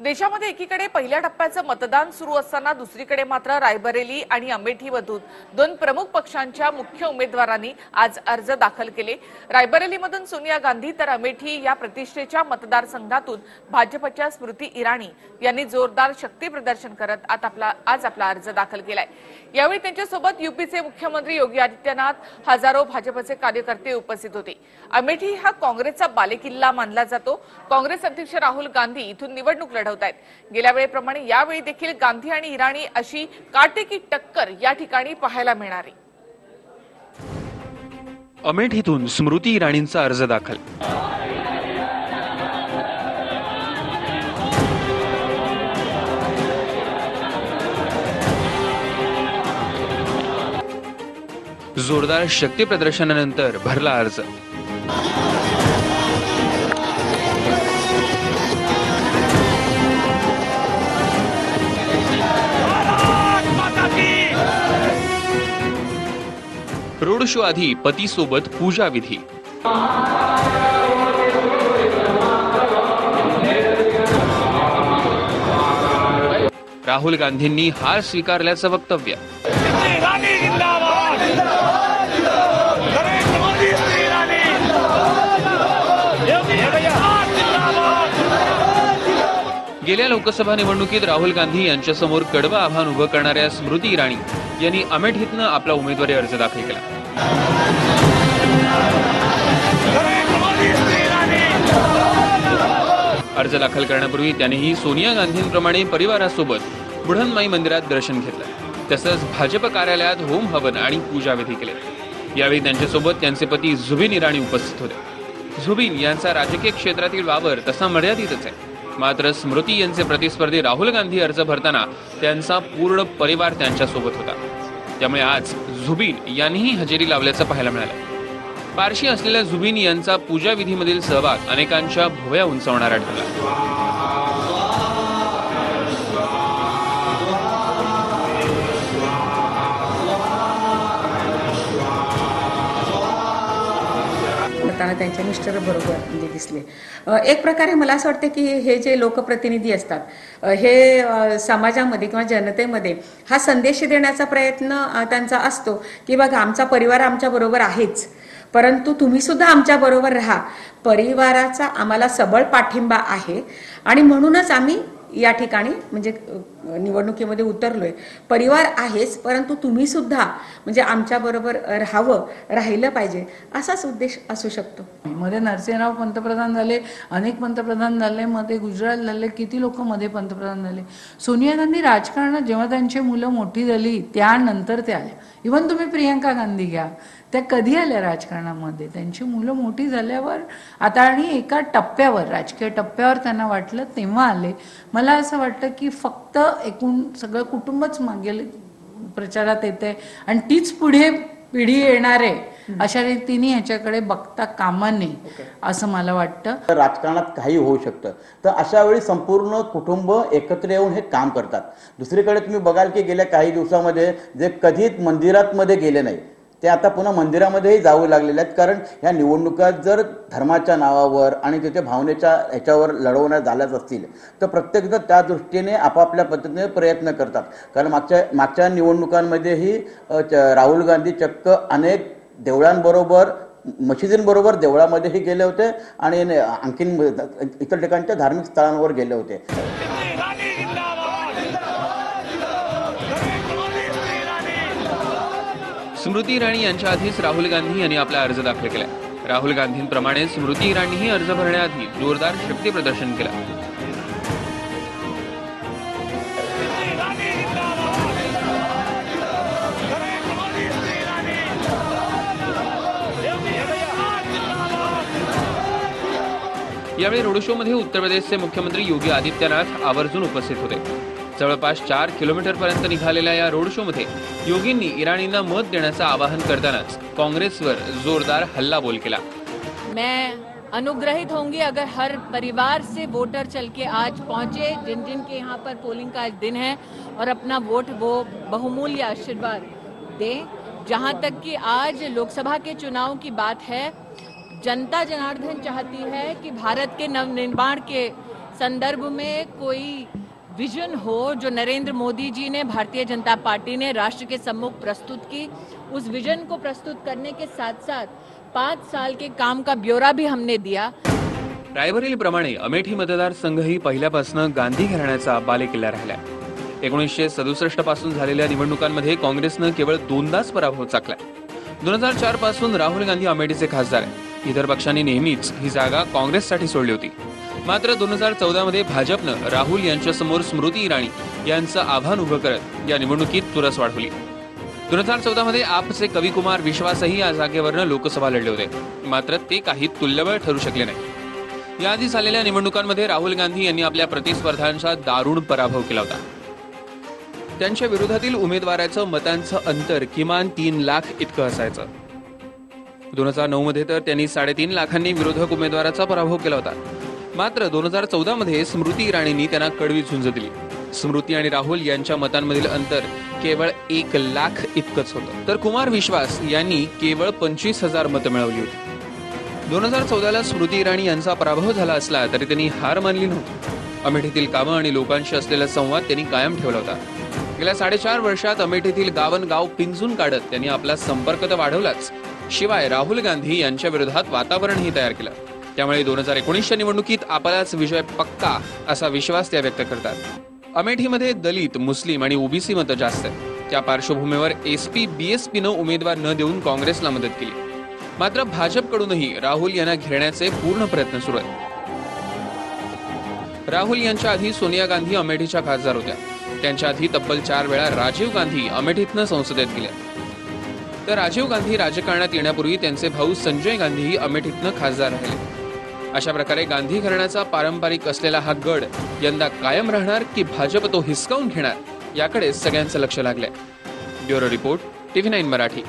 देशामध्ये एकीकडे पहिल्या टप्प्याचं मतदान सुरू असताना दुसरीकडे मात्र रायबरेली आणि अमेठीमधून दोन प्रमुख पक्षांच्या मुख्य उमेदवारांनी आज अर्ज दाखल केले. रायबरेलीमधून सोनिया गांधी तर अमेठी या प्रतिष्ठेच्या मतदारसंघातून भाजपच्या स्मृती इराणी यांनी जोरदार शक्ती प्रदर्शन करत आज आपला आज आपला अर्ज दाखल केलाय. यावेळी त्यांच्यासोबत युपीचे मुख्यमंत्री योगी आदित्यनाथ हजारो भाजपचे कार्यकर्ते उपस्थित होते. अमेठी हा काँग्रेसचा बालेकिल्ला मानला जातो. काँग्रेस अध्यक्ष राहुल गांधी इथून निवडणूक लढवत आहेत गेल्या वेळेप्रमाणे यावेळी देखील गांधी आणि इराणी अशी काटेकी टक्कर या ठिकाणी पाहायला मिळणार. आहे अमेठीतून स्मृती इराणींचा अर्ज दाखल. जोरदार शक्ती प्रदर्शनानंतर भरला अर्ज. रोड शो आधी पतीसोबत पूजा विधी राहुल गांधींनी हार स्वीकारल्याचं वक्तव्य. गेल्या लोकसभा निवडणुकीत राहुल गांधी यांच्यासमोर कडवं आव्हान उभं करणाऱ्या स्मृती इराणी. यांनी अमेठीतनं आपला उमेदवारी अर्ज दाखल केला. अर्ज दाखल करण्यापूर्वी त्यांनीही सोनिया गांधींप्रमाणे परिवारासोबत बुढनमाई मंदिरात दर्शन घेतलं. तसंच भाजप कार्यालयात होम हवन आणि पूजाविधी केले. यावेळी त्यांच्यासोबत त्यांचे पती झुबिन इराणी उपस्थित होते. झुबिन यांचा राजकीय क्षेत्रातील वावर तसा मर्यादितच आहे. मात्र स्मृती यांचे प्रतिस्पर्धी राहुल गांधी अर्ज भरताना त्यांचा पूर्ण परिवार त्यांच्यासोबत होता. त्यामुळे आज झुबिन यांनीही हजेरी लावल्याचं पाहायला मिळालं. पारशी असलेल्या झुबिन यांचा पूजा विधीमधील सहभाग अनेकांच्या भुवया उंचावणारा ठरला. त्यांच्या मिस्टर बरोबर म्हणजे दिसले. एक प्रकारे मला असं वाटतं की हे जे लोकप्रतिनिधी असतात हे समाजामध्ये किंवा जनतेमध्ये हा संदेश देण्याचा प्रयत्न त्यांचा असतो की बघा आमचा परिवार आमच्याबरोबर आहेच परंतु तुम्ही सुद्धा आमच्याबरोबर राहा. परिवाराचा आम्हाला सबळ पाठिंबा आहे आणि म्हणूनच आम्ही या ठिकाणी म्हणजे निवडणुकीमध्ये उतरलोय. परिवार आहेच परंतु तुम्ही सुद्धा म्हणजे आमच्या बरोबर राहावं राहिलं पाहिजे असाच उद्देश असू शकतो. मध्ये नरसिंहराव पंतप्रधान झाले अनेक पंतप्रधान झाले मध्ये गुजरात झाले किती लोक मध्ये पंतप्रधान झाले. सोनिया गांधी राजकारणात जेव्हा त्यांची मुलं मोठी झाली त्यानंतर त्या आल्या. इवन तुम्ही प्रियंका गांधी घ्या. त्या कधी आल्या राजकारणामध्ये? त्यांची मुलं मोठी झाल्यावर आता आणि एका टप्प्यावर राजकीय टप्प्यावर त्यांना वाटलं तेव्हा आले. मला असं वाटतं की फक्त एकूण सगळं कुटुंबच मागे प्रचारात येते आणि तीच पुढे पिढी येणार आहे अशा रीतीने ह्याच्याकडे बघता कामा नये असं मला वाटतं. राजकारणात काही होऊ शकतं. तर अशा वेळी संपूर्ण कुटुंब एकत्र येऊन हे काम करतात. दुसरीकडे तुम्ही बघाल की गेल्या काही दिवसामध्ये जे कधीच मंदिरात मध्ये गेले नाही. ते आता पुन्हा मंदिरामध्येही जाऊ लागलेले आहेत. कारण ह्या निवडणुका जर धर्माच्या नावावर आणि तिथे भावनेच्या ह्याच्यावर लढवण्यात झाल्याच असतील तर प्रत्येकजण त्या दृष्टीने आपापल्या पद्धतीने प्रयत्न करतात. कारण मागच्या मागच्या निवडणुकांमध्येही च- राहुल गांधी चक्क अनेक देवळांबरोबर मशिदींबरोबर देवळामध्येही गेले होते आणि आणखीन इतर ठिकाणच्या धार्मिक स्थळांवर गेले होते. स्मृती इराणी यांच्या आधीच राहुल गांधी यांनी आपला अर्ज दाखल केला. राहुल गांधींप्रमाणे स्मृती इराणीही अर्ज भरण्याआधी जोरदार शक्ती प्रदर्शन केलं. यावेळी रोड शो मध्ये उत्तर प्रदेशचे मुख्यमंत्री योगी आदित्यनाथ आवर्जून उपस्थित होते. जवळपास चार किलोमीटर पर्यंत या रोड शो मध्ये योगींनी इराणींना मत देण्याचं आवाहन करतानाच काँग्रेसवर जोरदार हल्लाबोल केला. मैं अनुग्रहित होंगी अगर हर परिवार से वोटर चल के आज पहुँचे, जिन जिन के यहाँ पर पोलिंग का आज दिन है, और अपना वोट वो बहुमूल्य आशीर्वाद दें। जहाँ तक कि आज लोकसभा के चुनाव की बात है, जनता जनार्दन चाहती है कि भारत के नवनिर्माण के संदर्भ में कोई विजन हो जो नरेंद्र मोदी जी ने, भारतीय जनता पार्टी ने राष्ट्र के सम्मुख प्रस्तुत की, उस विजन को प्रस्तुत करने के साथ साथ पाँच साल के काम का ब्यौरा भी हमने दिया। रायबरेलीप्रमाणे अमेठी मतदारसंघही पहिल्यापासून गांधी घराण्याचा बालेकिल्ला राहिलाय एकोणीसशे सदुसष्ट पासून झालेल्या निवडणुकांमध्ये काँग्रेसनं केवळ दोनदाच पराभव चाकलाय दोन हज़ार चार पासून राहुल गांधी अमेठीचे खासदार आहेत. इतर पक्षांनी नेहमीच ही जागा काँग्रेससाठी सोडली होती. मात्र दोन हजार चौदा मध्ये भाजपनं राहुल यांच्यासमोर स्मृती इराणी यांचं आव्हान उभं करत या निवडणुकीत तुरस वाढवली. दोन हजार चौदा मध्ये आपचे कविकुमार विश्वासही या जागेवरनं लोकसभा लढले होते. मात्र ते काही तुल्यबळ ठरू शकले नाही. याआधी झालेल्या निवडणुकांमध्ये राहुल गांधी यांनी आपल्या प्रतिस्पर्ध्यांचा दारुण पराभव केला होता. त्यांच्या विरोधातील उमेदवाराचं मतांचं अंतर किमान तीन लाख इतकं असायचं. दोन हजार नऊ मध्ये तर त्यांनी साडेतीन लाखांनी विरोधक उमेदवाराचा पराभव केला होता. मात्र दोन हजार चौदा मध्ये स्मृती इराणींनी त्यांना कडवी झुंज दिली. स्मृती आणि राहुल यांच्या मतांमधील अंतर केवळ एक लाख इतकंच होतं. तर कुमार विश्वास यांनी केवळ पंचवीस हजार मतं मिळवली होती. दोन हजार चौदाला स्मृती इराणी यांचा पराभव झाला असला तरी त्यांनी हार मानली नव्हती. अमेठीतील कामं आणि लोकांशी असलेला संवाद त्यांनी कायम ठेवला होता. गेल्या साडेचार वर्षात अमेठीतील गावन गाव पिंजून काढत त्यांनी आपला संपर्क तर वाढवलाच. शिवाय राहुल गांधी यांच्या विरोधात वातावरणही तयार केलं. त्यामुळे दोन हजार एकोणीसच्या निवडणुकीत आपलाच विजय पक्का असा विश्वास त्या व्यक्त करतात. अमेठीमध्ये दलित मुस्लिम आणि ओबीसी मतं जास्त आहेत. त्या पार्श्वभूमीवर एसपी बीएसपीनं उमेदवार न देऊन काँग्रेसला मदत केली. मात्र भाजपकडूनही राहुल यांना घेण्याचे पूर्ण प्रयत्न सुरू आहेत. राहुल यांच्या आधी सोनिया गांधी अमेठीच्या खासदार होत्या. त्यांच्या आधी तब्बल चार वेळा राजीव गांधी अमेठीतनं संसदेत गेल्या. तर राजीव गांधी राजकारणात येण्यापूर्वी त्यांचे भाऊ संजय गांधीही अमेठीतनं खासदार राहिले. अशा प्रकारे गांधी घराण्याचा पारंपरिक असलेला हा गड यंदा कायम राहणार की भाजप तो हिसकावून घेणार याकडे सगळ्यांचं लक्ष लागलंय. Bureau report TV nine Marathi.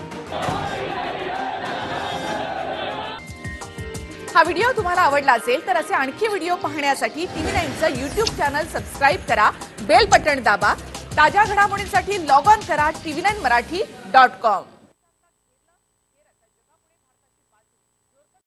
हा व्हिडिओ तुम्हाला आवडला असेल तर असे आणखी व्हिडिओ पाहण्यासाठी टीव्ही नाईनचं युट्यूब चॅनल सबस्क्राईब करा बेल बटन दाबा ताज्या घडामोडींसाठी लॉग ऑन करा TV nine Marathi dot com.